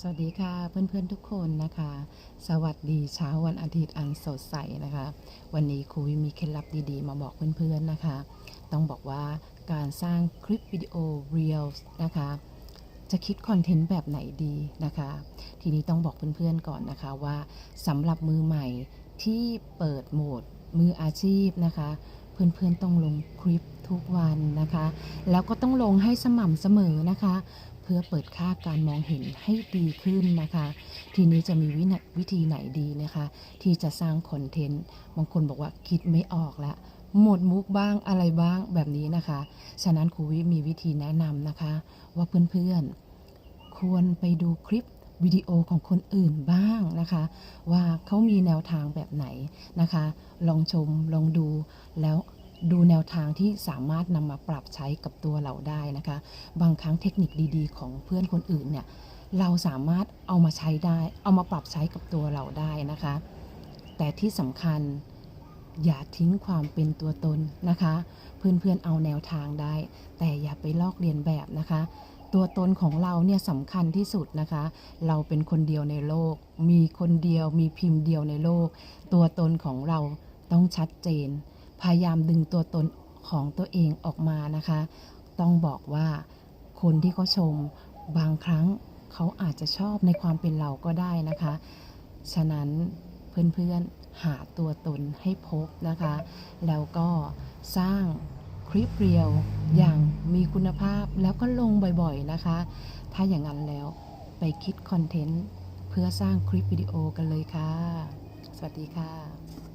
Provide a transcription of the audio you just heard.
สวัสดีค่ะเพื่อนๆทุกคนนะคะ สวัสดีเช้าวันอาทิตย์อันสดใสนะคะ วันนี้ครูวิมีเคล็ดลับดีๆ มาบอกเพื่อนๆนะคะ ต้องบอกว่าการสร้างคลิปวิดีโอ Reels นะคะ จะคิดคอนเทนต์แบบไหนดีนะคะ ทีนี้ต้องบอกเพื่อนๆก่อนนะคะว่าสำหรับมือใหม่ที่เปิดโหมดมืออาชีพนะคะ เพื่อนๆต้องลงคลิป ทุกวันนะคะ แล้วก็ต้องลงให้สม่ำเสมอนะคะ เพื่อเปิดค่าการมองเห็นให้ดีขึ้นนะคะ ทีนี้จะมีวินวิธีไหนดีนะคะ ที่จะสร้างคอนเทนต์บางคนบอกว่าคิดไม่ออกละหมดมุกบ้างอะไรบ้างแบบนี้นะคะ ฉะนั้นครูวิมีวิธีแนะนำนะคะ ว่าเพื่อนๆ ควรไปดูคลิปวิดีโอของคนอื่นบ้างนะคะ ว่าเขามีแนวทางแบบไหนนะคะ ลองชมลองดูแล้ว ดูแนวทางที่สามารถนำมาปรับใช้กับตัวเราได้นะคะ บางครั้งเทคนิคดีๆ ของเพื่อนคนอื่นเนี่ยเราสามารถเอามาใช้ได้ เอามาปรับใช้กับตัวเราได้นะคะ แต่ที่สำคัญอย่าทิ้งความเป็นตัวตนนะคะ เพื่อนๆเอาแนวทางได้ แต่อย่าไปลอกเลียนแบบนะคะ ตัวตนของเราเนี่ยสำคัญที่สุดนะคะ เราเป็นคนเดียวในโลก มีคนเดียวมีพิมพ์เดียวในโลก ตัวตนของเราต้องชัดเจน พยายามดึงตัวตนของตัวเองออกมานะคะ ต้องบอกว่าคนที่เขาชมบางครั้งเขาอาจจะชอบในความเป็นเราก็ได้นะคะ ฉะนั้นเพื่อนๆหาตัวตนให้พบนะคะ แล้วก็สร้างคลิปเรียวอย่างมีคุณภาพแล้วก็ลงบ่อยๆนะคะ ถ้าอย่างนั้นแล้วไปคิดคอนเทนต์เพื่อสร้างคลิปวิดีโอกันเลยค่ะ สวัสดีค่ะ